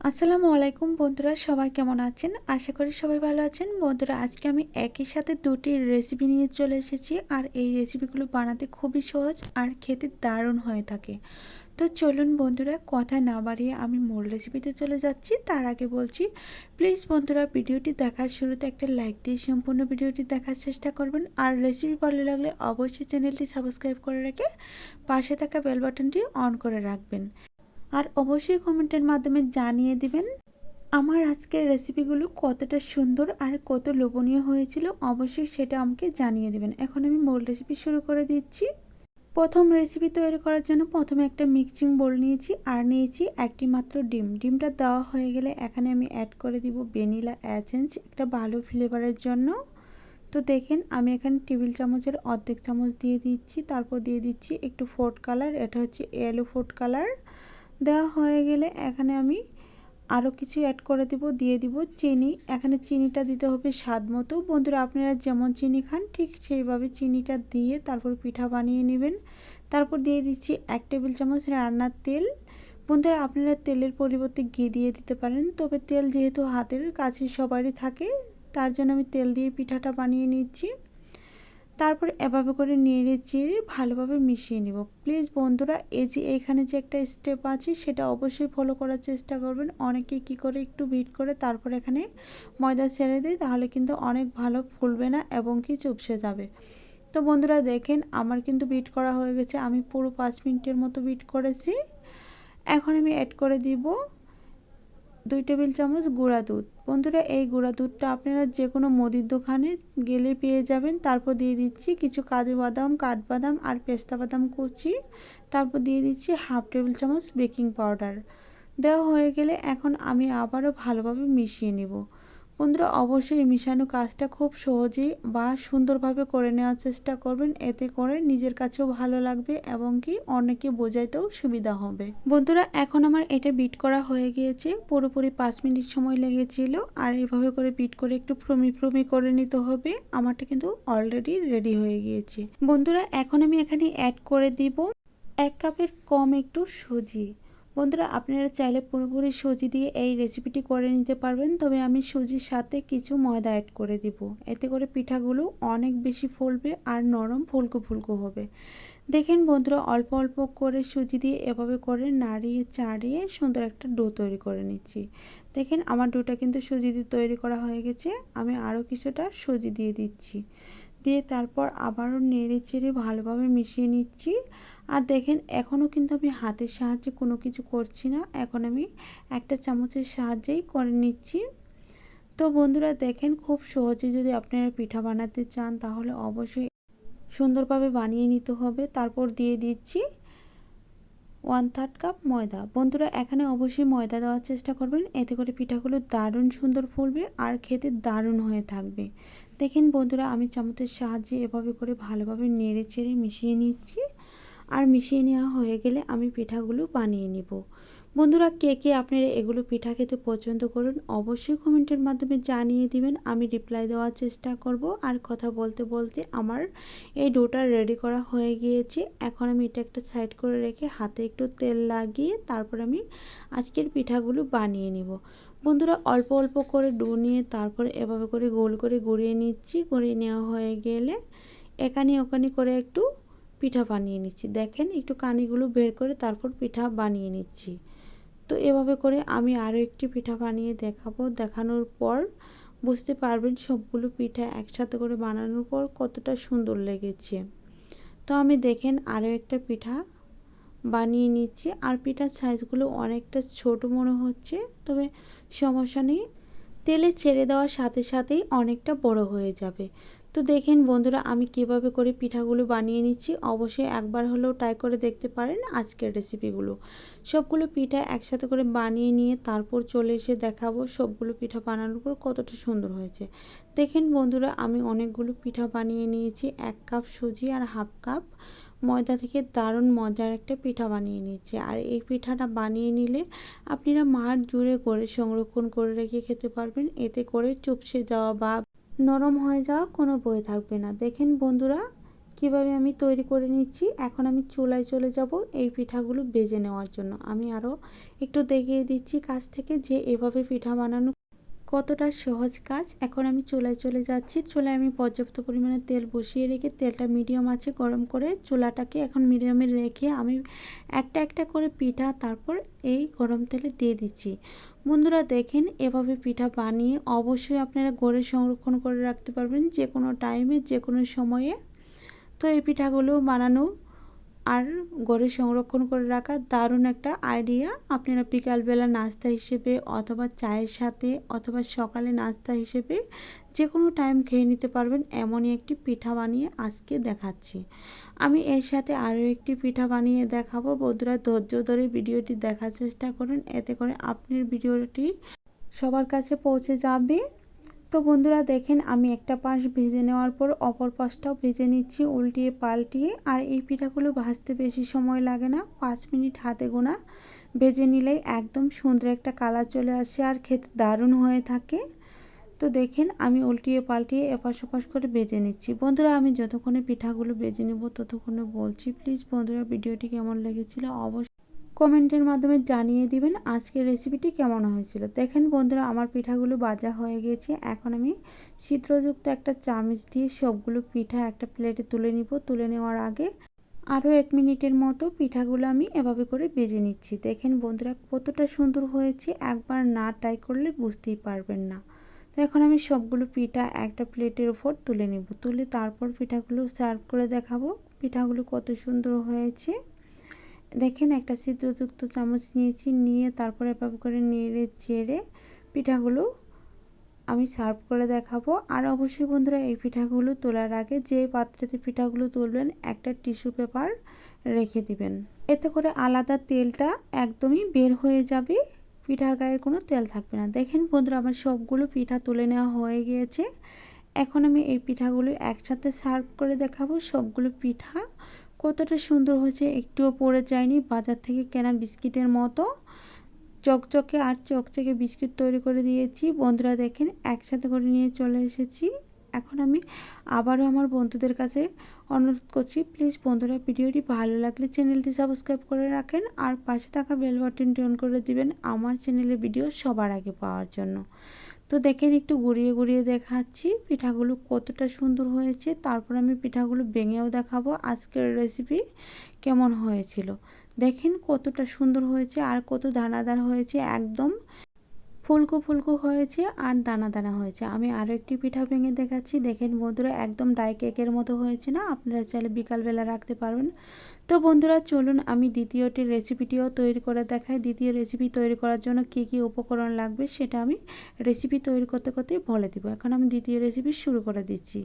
আসসালামু আলাইকুম বন্ধুরা, সবাই কেমন আছেন? আশা করি সবাই ভালো আছেন। বন্ধুরা, আজকে আমি একই সাথে দুটি রেসিপি নিয়ে চলে এসেছি আর এই রেসিপিগুলো বানাতে খুবই সহজ আর খেতে দারুণ হয়ে থাকে। তো চলুন বন্ধুরা, কথা না বাড়িয়ে আমি মূল রেসিপিতে চলে যাচ্ছি। তার আগে বলছি প্লিজ বন্ধুরা, ভিডিওটি দেখার শুরুতে একটা লাইক দিয়ে সম্পূর্ণ ভিডিওটি দেখার চেষ্টা করবেন। আর রেসিপি ভালো লাগলে অবশ্যই চ্যানেলটি সাবস্ক্রাইব করে রেখে পাশে থাকা বেল বাটনটি অন করে রাখবেন। আর অবশ্যই কমেন্টের মাধ্যমে জানিয়ে দিবেন, আমার আজকের রেসিপিগুলো কতটা সুন্দর আর কত লোভনীয় হয়েছিল, অবশ্যই সেটা আমাকে জানিয়ে দেবেন। এখন আমি মূল রেসিপি শুরু করে দিচ্ছি। প্রথম রেসিপি তৈরি করার জন্য প্রথমে একটা মিক্সিং বোল নিয়েছি আর নিয়েছি একটি মাত্র ডিম। ডিমটা দেওয়া হয়ে গেলে এখানে আমি অ্যাড করে দিব ভ্যানিলা অ্যাচেন্স একটা ভালো ফ্লেভারের জন্য। তো দেখেন, আমি এখানে টেবিল চামচের অর্ধেক চামচ দিয়ে দিচ্ছি, তারপর দিয়ে দিচ্ছি একটু ফুড কালার এটা হচ্ছে ইয়েলো ফুড কালার দেওয়া হয়ে গেলে এখানে আমি আরও কিছু অ্যাড করে দেব, দিয়ে দিব চিনি। এখানে চিনিটা দিতে হবে স্বাদ মতো। বন্ধুরা, আপনারা যেমন চিনি খান, ঠিক সেইভাবে চিনিটা দিয়ে তারপর পিঠা বানিয়ে নেবেন। তারপর দিয়ে দিচ্ছি এক টেবিল চামচ রান্নার তেল। বন্ধুরা, আপনারা তেলের পরিবর্তে ঘি দিয়ে দিতে পারেন, তবে তেল যেহেতু হাতের কাছে সবারই থাকে, তার জন্য আমি তেল দিয়ে পিঠাটা বানিয়ে নিচ্ছি। তারপর এভাবে করে নেড়ে চেড়ে ভালোভাবে মিশিয়ে নিব। প্লিজ বন্ধুরা, এই যে এখানে যে একটা স্টেপ আছে, সেটা অবশ্যই ফলো করার চেষ্টা করবেন। অনেকে কি করে একটু বিট করে তারপর এখানে ময়দা ছেড়ে দেয়, তাহলে কিন্তু অনেক ভালো ফুলবে না এবং কি চুপসে যাবে। তো বন্ধুরা, দেখেন আমার কিন্তু বিট করা হয়ে গেছে। আমি পুরো পাঁচ মিনিটের মতো বিট করেছি। এখন আমি অ্যাড করে দিব দুই টেবিল চামচ গুঁড়া দুধ। বন্ধুরা, এই গুঁড়া দুধটা আপনারা যে কোনো মুদির দোকানে গেলে পেয়ে যাবেন। তারপর দিয়ে দিচ্ছি কিছু কাজু বাদাম, কাঠবাদাম আর পেস্তা বাদাম কুচি। তারপর দিয়ে দিচ্ছি হাফ টেবিল চামচ বেকিং পাউডার। দেওয়া হয়ে গেলে এখন আমি আবারও ভালোভাবে মিশিয়ে নেব। বন্ধুরা, অবশ্যই মিশানো কাজটা খুব সহজেই বা সুন্দরভাবে করে নেওয়ার চেষ্টা করবেন। এতে করে নিজের কাছেও ভালো লাগবে এবং কি অনেকে বোঝাইতেও সুবিধা হবে। বন্ধুরা, এখন আমার এটা বিট করা হয়ে গিয়েছে। পুরোপুরি পাঁচ মিনিট সময় লেগেছিল। আর এভাবে করে বিট করে একটু ফ্রমি ফ্রমি করে নিতে হবে। আমারটা কিন্তু অলরেডি রেডি হয়ে গিয়েছে। বন্ধুরা, এখন আমি এখানে অ্যাড করে দিব। এক কাপের কম একটু সুজি। বন্ধুরা, আপনারা চাইলে পুরোপুরি সুজি দিয়ে এই রেসিপিটি করে নিতে পারবেন। তবে আমি সুজির সাথে কিছু ময়দা অ্যাড করে দিব। এতে করে পিঠাগুলো অনেক বেশি ফুলবে আর নরম ফুলকো ফুলকো হবে। দেখেন বন্ধুরা, অল্প অল্প করে সুজি দিয়ে এভাবে করে নাড়িয়ে চাড়িয়ে সুন্দর একটা ডো তৈরি করে নিচ্ছি। দেখেন আমার ডোটা কিন্তু সুজি দিয়ে তৈরি করা হয়ে গেছে। আমি আরও কিছুটা সুজি দিয়ে দিচ্ছি। দিয়ে তারপর আবারও নেড়ে চেড়ে ভালোভাবে মিশিয়ে নিচ্ছি। আর দেখেন, এখনও কিন্তু আমি হাতের সাহায্যে কোনো কিছু করছি না। এখন আমি একটা চামচের সাহায্যেই করে নিচ্ছি। তো বন্ধুরা, দেখেন, খুব সহজে যদি আপনারা পিঠা বানাতে চান, তাহলে অবশ্যই সুন্দরভাবে বানিয়ে নিতে হবে। তারপর দিয়ে দিচ্ছি ওয়ান থার্ড কাপ ময়দা। বন্ধুরা, এখানে অবশ্যই ময়দা দেওয়ার চেষ্টা করবেন। এতে করে পিঠাগুলো দারুণ সুন্দর ফুলবে আর খেতে দারুণ হয়ে থাকবে। দেখেন বন্ধুরা, আমি চামচের সাহায্যে এভাবে করে ভালোভাবে নেড়ে চেড়ে মিশিয়ে নিচ্ছি। আর মিশিয়ে নেওয়া হয়ে গেলে আমি পিঠাগুলো বানিয়ে নিব। বন্ধুরা, কে কে আপনারা এগুলো পিঠা খেতে পছন্দ করুন অবশ্যই কমেন্টের মাধ্যমে জানিয়ে দিবেন। আমি রিপ্লাই দেওয়ার চেষ্টা করব। আর কথা বলতে বলতে আমার এই ডোটা রেডি করা হয়ে গিয়েছে। এখন আমি এটা একটা সাইড করে রেখে হাতে একটু তেল লাগিয়ে তারপর আমি আজকের পিঠাগুলো বানিয়ে নিব। বন্ধুরা অল্প অল্প করে ডো নিয়ে তারপরে এভাবে করে গোল করে গড়িয়ে নিচ্ছি। গড়িয়ে নেওয়া হয়ে গেলে এখানে ওখানে করে একটু পিঠা বানিয়ে নিচ্ছি। দেখেন একটু কানিগুলো বের করে তারপর পিঠা বানিয়ে নিচ্ছি। তো এভাবে করে আমি আরও একটি পিঠা বানিয়ে দেখাবো। দেখানোর পর বুঝতে পারবেন সবগুলো পিঠা একসাথে করে বানানোর পর কতটা সুন্দর লেগেছে। তো আমি দেখেন আরও একটা পিঠা বানিয়ে নিচ্ছি। আর পিঠার সাইজগুলো অনেকটা ছোট মনে হচ্ছে। তবে সমস্যা নেই। তেলে ছেড়ে দেওয়ার সাথে সাথেই অনেকটা বড় হয়ে যাবে। তো দেখেন বন্ধুরা, আমি কীভাবে করে পিঠাগুলো বানিয়ে নিচ্ছি, অবশ্যই একবার হলেও ট্রাই করে দেখতে পারেন আজকের রেসিপিগুলো সবগুলো পিঠা একসাথে করে বানিয়ে নিয়ে তারপর চলে এসে দেখাবো সবগুলো পিঠা বানানোর পর কতটা সুন্দর হয়েছে। দেখেন বন্ধুরা, আমি অনেকগুলো পিঠা বানিয়ে নিয়েছি, এক কাপ সুজি আর হাফ কাপ। ময়দা থেকে দারুণ মজার একটা পিঠা বানিয়ে নিয়েছি। আর এই পিঠাটা বানিয়ে নিলে আপনারা মাঠ জুড়ে করে সংরক্ষণ করে রেখে খেতে পারবেন। এতে করে চুপসে যাওয়া বা নরম হয়ে যাওয়া কোনো বই থাকবে না। দেখেন বন্ধুরা, কীভাবে আমি তৈরি করে নিচ্ছি। এখন আমি চুলায় চলে যাব এই পিঠাগুলো বেজে নেওয়ার জন্য। আমি আরও একটু দেখিয়ে দিচ্ছি কাছ থেকে যে এভাবে পিঠা বানানো কতটা সহজ কাজ? এখন আমি চুলায় চলে যাচ্ছি। চুলায় আমি পর্যাপ্ত পরিমাণে তেল বসিয়ে রেখে তেলটা মিডিয়াম আছে গরম করে চুলাটাকে এখন মিডিয়ামে রেখে আমি একটা একটা করে পিঠা তারপর এই গরম তেলে দিয়ে দিচ্ছি। বন্ধুরা দেখেন, এভাবে পিঠা বানিয়ে অবশ্যই আপনারা ঘরে সংরক্ষণ করে রাখতে পারবেন যে কোনো টাইমে যে কোনো সময়ে। তো এই পিঠাগুলো বানানো আর ঘরে সংরক্ষণ করে রাখা দারুণ একটা আইডিয়া আপনারা বিকালবেলা নাস্তা হিসেবে অথবা চায়ের সাথে অথবা সকালে নাস্তা হিসেবে যে কোনো টাইম খেয়ে নিতে পারবেন। এমনই একটি পিঠা বানিয়ে আজকে দেখাচ্ছি। আমি এর সাথে আরও একটি পিঠা বানিয়ে দেখাবো। বন্ধুরা, ধৈর্য ধরে ভিডিওটি দেখার চেষ্টা করুন। এতে করে আপনার ভিডিওটি সবার কাছে পৌঁছে যাবে। তো বন্ধুরা দেখেন আমি একটা পাশ ভেজে নেওয়ার পর অপর পাশটাও ভেজে নিচ্ছি, উল্টিয়ে পাল্টিয়ে। আর এই পিঠাগুলো ভাজতে বেশি সময় লাগে না, পাঁচ মিনিট হাতে গোনা। ভেজে নিলেই একদম সুন্দর একটা কালার চলে আসে আর খেতে দারুণ হয়ে থাকে। তো দেখেন আমি উল্টিয়ে পাল্টিয়ে এপাশ ওপাশ করে বেজে নিচ্ছি। বন্ধুরা আমি যতক্ষণে পিঠাগুলো বেজে নেব ততক্ষণে বলছি, প্লিজ বন্ধুরা ভিডিওটি কেমন লেগেছিল অবশ্যই কমেন্টের মাধ্যমে জানিয়ে দিবেন আজকের রেসিপিটি কেমন হয়েছিল। দেখেন বন্ধুরা, আমার পিঠাগুলো বাজা হয়ে গেছে। এখন আমি ছিদ্রযুক্ত একটা চামচ দিয়ে সবগুলো পিঠা একটা প্লেটে তুলে নিব। তুলে নেওয়ার আগে আরও এক মিনিটের মতো পিঠাগুলো আমি এভাবে করে বেজে নিচ্ছি। দেখেন বন্ধুরা, কতটা সুন্দর হয়েছে। একবার না ট্রাই করলে বুঝতেই পারবেন না। তো এখন আমি সবগুলো পিঠা একটা প্লেটের ওপর তুলে নেব। তুলে তারপর পিঠাগুলো সার্ভ করে দেখাবো। পিঠাগুলো কত সুন্দর হয়েছে। দেখেন, একটা ছিদ্রযুক্ত চামচ নিয়েছি, নিয়ে তারপরে এভাবে করে নেড়ে চেড়ে পিঠাগুলো আমি সার্ভ করে দেখাবো। আর অবশ্যই বন্ধুরা, এই পিঠাগুলো তোলার আগে যে পাত্রেতে পিঠাগুলো তুলবেন, একটা টিস্যু পেপার রেখে দিবেন। এতে করে আলাদা তেলটা একদমই বের হয়ে যাবে, পিঠার গায়ে কোনো তেল থাকবে না। দেখেন বন্ধুরা, আমার সবগুলো পিঠা তুলে নেওয়া হয়ে গিয়েছে। এখন আমি এই পিঠাগুলো একসাথে সার্ভ করে দেখাবো, সবগুলো পিঠা কতটা সুন্দর হয়েছে একটুও পড়ে যায়নি। বাজার থেকে কেনা বিস্কিটের মতো। চকচকে আর চকচকে বিস্কিট তৈরি করে দিয়েছি। বন্ধুরা দেখেন, একসাথে করে নিয়ে চলে এসেছি। এখন আমি আবারও আমার বন্ধুদের কাছে অনুরোধ করছি প্লিজ বন্ধুরা ভিডিওটি ভালো লাগলে চ্যানেলটি সাবস্ক্রাইব করে রাখেন আর পাশে থাকা বেল বাটনটি অন করে দিবেন আমার চ্যানেলে ভিডিও সবার আগে পাওয়ার জন্য। তো দেখেন একটু গুড়িয়ে গুড়িয়ে দেখাচ্ছি পিঠাগুলো কতটা সুন্দর হয়েছে। তারপর আমি পিঠাগুলো ভেঙেও দেখাবো আজকের রেসিপি কেমন হয়েছিল। দেখেন কতটা সুন্দর হয়েছে আর কত দানাদার হয়েছে, একদম ফুলকো ফুলকো হয়েছে আর দানা দানা হয়েছে। আমি আরও একটি পিঠা ভেঙে দেখাচ্ছি। দেখেন বন্ধুরা, একদম ডাই কেকের মতো হয়েছে না? আপনারা চাইলে বিকালবেলা রাখতে পারবেন। তো বন্ধুরা, চলুন আমি দ্বিতীয়টি রেসিপিটিও তৈরি করে দেখাই। দ্বিতীয় রেসিপি তৈরি করার জন্য কী কী উপকরণ লাগবে সেটা আমি রেসিপি তৈরি করতে করতে বলে দিব। এখন আমি দ্বিতীয় রেসিপি শুরু করে দিচ্ছি।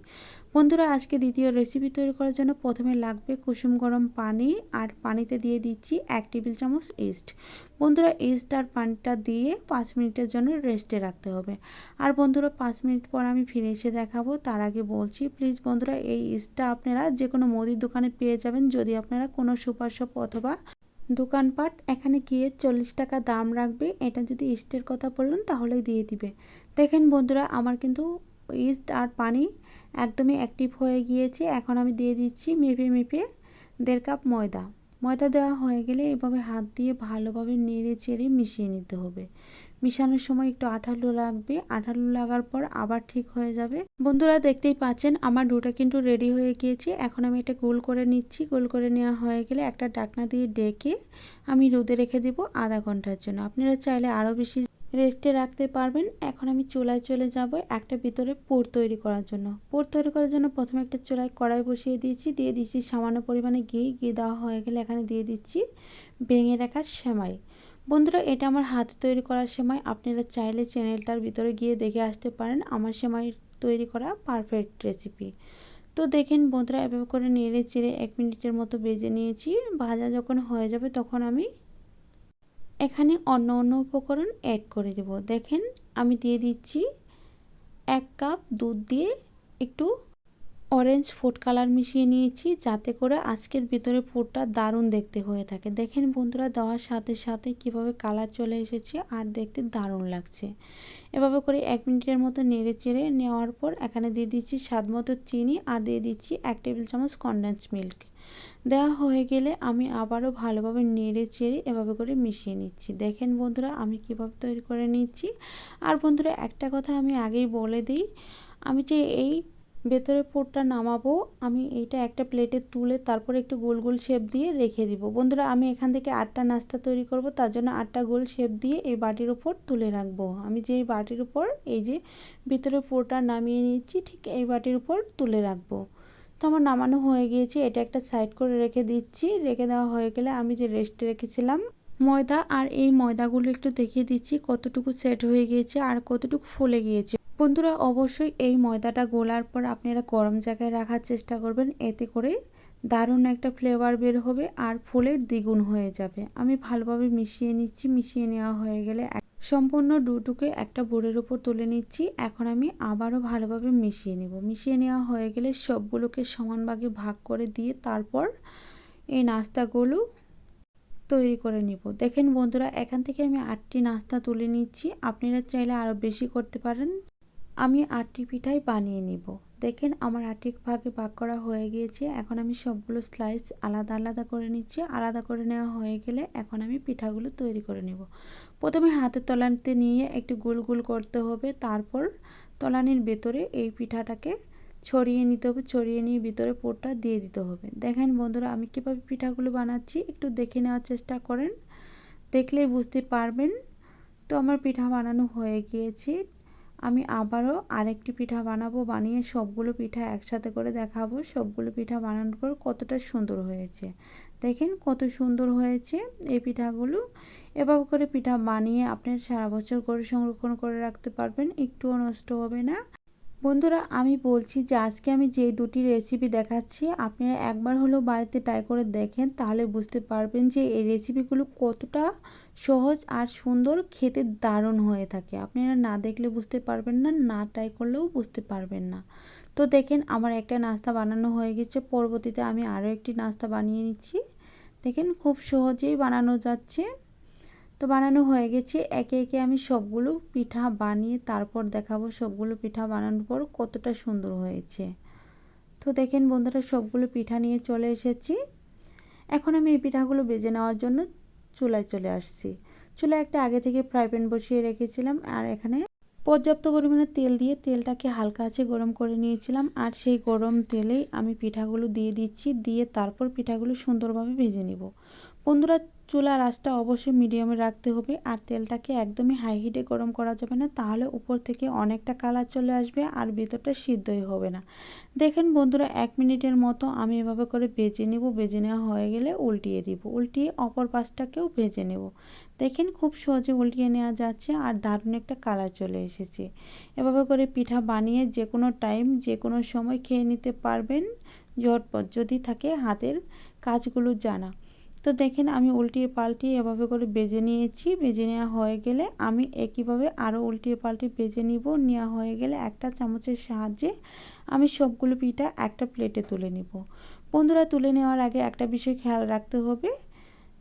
বন্ধুরা, আজকে দ্বিতীয় রেসিপি তৈরি করার জন্য প্রথমে লাগবে কুসুম গরম পানি আর পানিতে দিয়ে দিচ্ছি এক টেবিল চামচ ইস্ট বন্ধুরা ইস্ট আর পানিটা দিয়ে পাঁচ মিনিটের জন্য রেস্টে রাখতে হবে। আর বন্ধুরা, পাঁচ মিনিট পর আমি ফিরে এসে দেখাবো। তার আগে বলছি প্লিজ বন্ধুরা, এই ইস্টটা আপনারা যে কোনো মুদির দোকানে পেয়ে যাবেন। যদি আপনারা কোনো সুপার শপ অথবা দোকানপাট, এখানে গিয়ে চল্লিশ টাকা দাম রাখবে। এটা যদি ইস্টের কথা বললেন, তাহলেই দিয়ে দিবে। দেখেন বন্ধুরা, আমার কিন্তু ইস্ট আর পানি একদমই অ্যাক্টিভ হয়ে গিয়েছে। এখন আমি দিয়ে দিচ্ছি মেপে মেপে দেড় কাপ ময়দা। ময়দা দেওয়া হয়ে গেলে এভাবে হাত দিয়ে ভালোভাবে নেড়ে চেড়ে মিশিয়ে নিতে হবে। মিশানোর সময় একটু আঠালো লাগবে। আঠালো লাগার পর আবার ঠিক হয়ে যাবে। বন্ধুরা দেখতেই পাচ্ছেন, আমার ডোটা কিন্তু রেডি হয়ে গিয়েছে। এখন আমি এটা গোল করে নিচ্ছি। গোল করে নেওয়া হয়ে গেলে একটা ডাকনা দিয়ে ডেকে আমি রোদে রেখে দেবো আধা ঘণ্টার জন্য। আপনারা চাইলে আরও বেশি রেস্টে রাখতে পারবেন। এখন আমি চুলায় চলে যাব একটা ভিতরে পুর তৈরি করার জন্য। পুর তৈরি করার জন্য প্রথমে একটা চুলায় কড়াই বসিয়ে দিয়েছি। দিয়ে দিচ্ছি সামান্য পরিমাণে ঘি। ঘি দেওয়া হয়ে গেলে এখানে দিয়ে দিচ্ছি ভেঙে রাখার সেমাই। বন্ধুরা, এটা আমার হাতে তৈরি করার সময় আপনারা চাইলে চ্যানেলটার ভিতরে গিয়ে দেখে আসতে পারেন। আমার সেমাই তৈরি করা পারফেক্ট রেসিপি তো দেখেন বন্ধুরা, এভাবে করে নেড়ে চেড়ে এক মিনিটের মতো বেজে নিয়েছি। ভাজা যখন হয়ে যাবে তখন আমি এখানে অন্য অন্য উপকরণ অ্যাড করে দেব। দেখেন, আমি দিয়ে দিচ্ছি এক কাপ দুধ দিয়ে একটু অরেঞ্জ ফুড কালার মিশিয়ে নিয়েছি যাতে করে আজকের ভিতরে ফুডটা দারুণ দেখতে হয়ে থাকে। দেখেন বন্ধুরা, দেওয়ার সাথে সাথে কীভাবে কালার চলে এসেছে আর দেখতে দারুণ লাগছে। এভাবে করে এক মিনিটের মতো নেড়ে চেড়ে নেওয়ার পর এখানে দিয়ে দিচ্ছি স্বাদ মতো চিনি আর দিয়ে দিচ্ছি এক টেবিল চামচ কনডেন্স মিল্ক দেওয়া হয়ে গেলে আমি আবারও ভালোভাবে নেড়ে চেড়ে এভাবে করে মিশিয়ে নিচ্ছি। দেখেন বন্ধুরা, আমি কীভাবে তৈরি করে নিচ্ছি। আর বন্ধুরা, একটা কথা আমি আগেই বলে দিই, আমি যে এই ভেতরে পুরটা নামাবো, আমি এইটা একটা প্লেটে তুলে তারপর একটু গোল গোল শেপ দিয়ে রেখে দিব। বন্ধুরা, আমি এখান থেকে আটটা নাস্তা তৈরি করব, তার জন্য আটটা গোল শেপ দিয়ে এই বাটির উপর তুলে রাখব। আমি যে বাটির উপর, এই যে ভিতরে পুরটা নামিয়ে নিচ্ছি ঠিক এই বাটির উপর তুলে রাখব। তো আমার নামানো হয়ে গিয়েছে, এটা একটা সাইড করে রেখে দিচ্ছি। রেখে দেওয়া হয়ে গেলে আমি যে রেস্টে রেখেছিলাম, ময়দা আর এই ময়দাগুলো একটু দেখিয়ে দিচ্ছি কতটুকু সেট হয়ে গিয়েছে আর কতটুকু ফুলে গিয়েছে। বন্ধুরা, অবশ্যই এই ময়দাটা গোলার পর আপনারা গরম জায়গায় রাখার চেষ্টা করবেন। এতে করে দারুণ একটা ফ্লেভার বের হবে আর ফুলের দ্বিগুণ হয়ে যাবে। আমি ভালোভাবে মিশিয়ে নিচ্ছি, মিশিয়ে নেওয়া হয়ে গেলে সম্পূর্ণ ডুটুকে একটা বোর্ডের উপর তুলে নিচ্ছি। এখন আমি আবারও ভালোভাবে মিশিয়ে নেব। মিশিয়ে নেওয়া হয়ে গেলে সবগুলোকে সমান ভাগে ভাগ করে দিয়ে তারপর এই নাস্তাগুলো তৈরি করে নিব। দেখেন বন্ধুরা, এখান থেকে আমি আটটি নাস্তা তুলে নিচ্ছি। আপনারা চাইলে আরও বেশি করতে পারেন। আমি আটটি পিঠাই বানিয়ে নিব। দেখেন আমার আটটি ভাগে ভাগ করা হয়ে গিয়েছে। এখন আমি সবগুলো স্লাইস আলাদা আলাদা করে নিচ্ছি। আলাদা করে নেওয়া হয়ে গেলে এখন আমি পিঠাগুলো তৈরি করে নেব। প্রথমে হাতের তলানিতে নিয়ে একটু গোল গোল করতে হবে। তারপর তলানির ভেতরে এই পিঠাটাকে ছড়িয়ে নিতে হবে। ছড়িয়ে নিয়ে ভিতরে পোরটা দিয়ে দিতে হবে। দেখেন বন্ধুরা, আমি কীভাবে পিঠাগুলো বানাচ্ছি একটু দেখে নেওয়ার চেষ্টা করেন। দেখলেই বুঝতে পারবেন। তো আমার পিঠা বানানো হয়ে গিয়েছে। আমি আবারও আরেকটি পিঠা বানাবো, বানিয়ে সবগুলো পিঠা একসাথে করে দেখাবো। সবগুলো পিঠা বানানোর পর কতটা সুন্দর হয়েছে। দেখেন কত সুন্দর হয়েছে এই পিঠাগুলো। এভাবে করে পিঠা বানিয়ে আপনার সারা বছর করে সংরক্ষণ করে রাখতে পারবেন, একটুও নষ্ট হবে না। বন্ধুরা, আমি বলছি যে আজকে আমি যে দুটি রেসিপি দেখাচ্ছি, আপনারা একবার হলেও বাড়িতে ট্রাই করে দেখেন, তাহলে বুঝতে পারবেন যে এই রেসিপিগুলো কতটা সহজ আর সুন্দর খেতে দারুণ হয়ে থাকে। আপনারা না দেখলে বুঝতে পারবেন না না ট্রাই করলেও বুঝতে পারবেন না। তো দেখেন আমার একটা নাস্তা বানানো হয়ে গেছে, পরবর্তীতে আমি আরও একটি নাস্তা বানিয়ে নিচ্ছি। দেখেন খুব সহজেই বানানো যাচ্ছে। তো বানানো হয়ে গেছে, একে একে আমি সবগুলো পিঠা বানিয়ে তারপর দেখাবো সবগুলো পিঠা বানানোর পর কতটা সুন্দর হয়েছে। তো দেখেন বন্ধুরা, সবগুলো পিঠা নিয়ে চলে এসেছি। এখন আমি এই পিঠাগুলো বেজে নেওয়ার জন্য চুলায় চলে আসছি। চুলায় একটা আগে থেকে ফ্রাই প্যান বসিয়ে রেখেছিলাম আর এখানে পর্যাপ্ত পরিমাণে তেল দিয়ে তেলটাকে হালকা আছে গরম করে নিয়েছিলাম আর সেই গরম তেলেই আমি পিঠাগুলো দিয়ে দিচ্ছি, দিয়ে তারপর পিঠাগুলো সুন্দরভাবে ভেজে নেব। বন্ধুরা চুলার আঁচটা অবশ্যই মিডিয়ামে রাখতে হবে আর তেলটাকে একদমই হাই হিটে গরম করা যাবে না। তাহলে উপর থেকে অনেকটা কালার চলে আসবে আর ভেতরটা সিদ্ধই হবে না। দেখেন বন্ধুরা, এক মিনিটের মতো আমি এভাবে করে ভেজে নেব। ভেজে নেওয়া হয়ে গেলে উল্টিয়ে দিব। উল্টিয়ে অপর পাশটাকেও ভেজে নেব। দেখেন খুব সহজে উল্টিয়ে নেওয়া যাচ্ছে আর দারুণ একটা কালার চলে এসেছে। এভাবে করে পিঠা বানিয়ে যে কোনো টাইম যে কোনো সময় খেয়ে নিতে পারবেন। ঝটপট যদি থাকে হাতের কাজগুলো জানা। তো দেখেন আমি উল্টিয়ে পাল্টিয়ে এভাবে করে বেজে নিয়েছি। বেজে নেওয়া হয়ে গেলে আমি একইভাবে আরও উল্টিয়ে পাল্টিয়ে বেজে নিব। নেওয়া হয়ে গেলে একটা চামচের সাহায্যে আমি সবগুলো পিঠা একটা প্লেটে তুলে নিব। বন্ধুরা, তুলে নেওয়ার আগে একটা বিষয় খেয়াল রাখতে হবে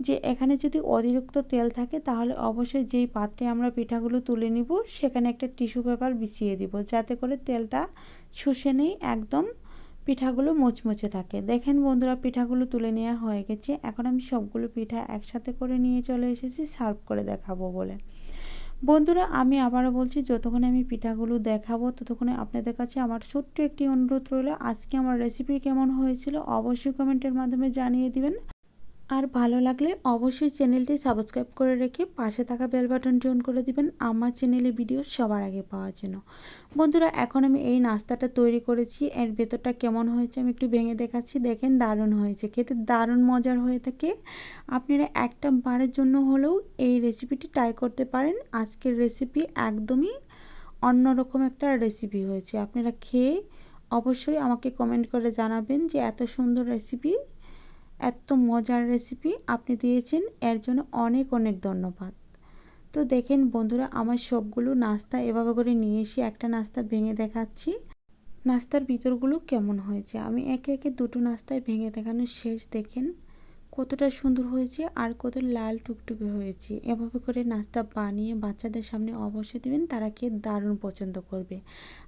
যে এখানে যদি অতিরিক্ত তেল থাকে তাহলে অবশ্যই যেই পাত্রে আমরা পিঠাগুলো তুলে নিব সেখানে একটা টিস্যু পেপার বিছিয়ে দিব যাতে করে তেলটা শুষে নেই একদম পিঠাগুলো মোচমোচে থাকে। দেখেন বন্ধুরা, পিঠাগুলো তুলে নেওয়া হয়ে গেছে। এখন আমি সবগুলো পিঠা একসাথে করে নিয়ে চলে এসেছি, সার্ভ করে দেখাবো বলে। বন্ধুরা, আমি আবারও বলছি, যতক্ষণে আমি পিঠাগুলো দেখাবো, ততক্ষণে আপনাদের কাছে আমার ছোট্ট একটি অনুরোধ রইল। আজকে আমার রেসিপি কেমন হয়েছিল, অবশ্যই কমেন্টের মাধ্যমে জানিয়ে দিবেন। আর ভালো লাগলে অবশ্যই চ্যানেলটি সাবস্ক্রাইব করে রেখে পাশে থাকা বেল বাটনটি অন করে দিবেন আমার চ্যানেলে ভিডিও সবার আগে পাওয়ার জন্য। বন্ধুরা, এখন আমি এই নাস্তাটা তৈরি করেছি। এর ভেতরটা কেমন হয়েছে আমি একটু ভেঙে দেখাচ্ছি। দেখেন, দারুণ হয়েছে। খেতে দারুণ মজার হয়ে থাকে। আপনারা একটা বারের জন্য হলেও এই রেসিপিটি ট্রাই করতে পারেন। আজকের রেসিপি একদমই অন্যরকম একটা রেসিপি হয়েছে। আপনারা খেয়ে অবশ্যই আমাকে কমেন্ট করে জানাবেন যে এত সুন্দর রেসিপি এত মজার রেসিপি আপনি দিয়েছেন, এর জন্য অনেক অনেক ধন্যবাদ। তো দেখেন বন্ধুরা, আমার সবগুলো নাস্তা এভাবে করে নিয়ে এসে একটা নাস্তা ভেঙে দেখাচ্ছি। নাস্তার ভিতরগুলো কেমন হয়েছে? আমি একে একে দুটো নাস্তায় ভেঙে দেখানো শেষ দেখেন। কতটা সুন্দর হয়েছে আর কত লাল টুকটুকে হয়েছে। এভাবে করে নাস্তা বানিয়ে বাচ্চাদের সামনে অবশ্যই দেবেন, তারা খেয়ে দারুণ পছন্দ করবে।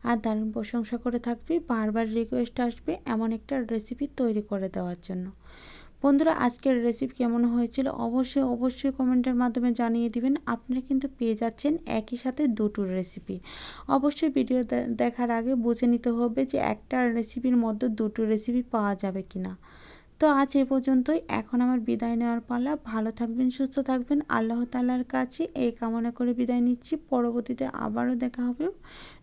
আর দারুণ প্রশংসা করে থাকবে, বারবার রিকোয়েস্ট আসবে এমন একটা রেসিপি তৈরি করে দেওয়ার জন্য। বন্ধুরা, আজকের রেসিপি কেমন হয়েছিল অবশ্যই অবশ্যই কমেন্টের মাধ্যমে জানিয়ে দিবেন। আপনারা কিন্তু পেয়ে যাচ্ছেন একই সাথে দুটো রেসিপি অবশ্যই ভিডিও দেখার আগে বুঝে নিতে হবে যে একটা রেসিপির মধ্যে দুটো রেসিপি পাওয়া যাবে কি না তো আজ এ পর্যন্তই। এখন আমার বিদায় নেওয়ার পালা। ভালো থাকবেন, সুস্থ থাকবেন। আল্লাহ তালার কাছে এই কামনা করে বিদায় নিচ্ছি। পরবর্তীতে আবারও দেখা হবে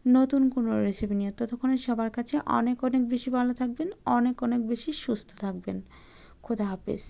নতুন কোনো রেসিপি নিয়ে। ততক্ষণে সবার কাছে অনেক অনেক বেশি ভালো থাকবেন, অনেক অনেক বেশি সুস্থ থাকবেন। খোদা হাফেজ।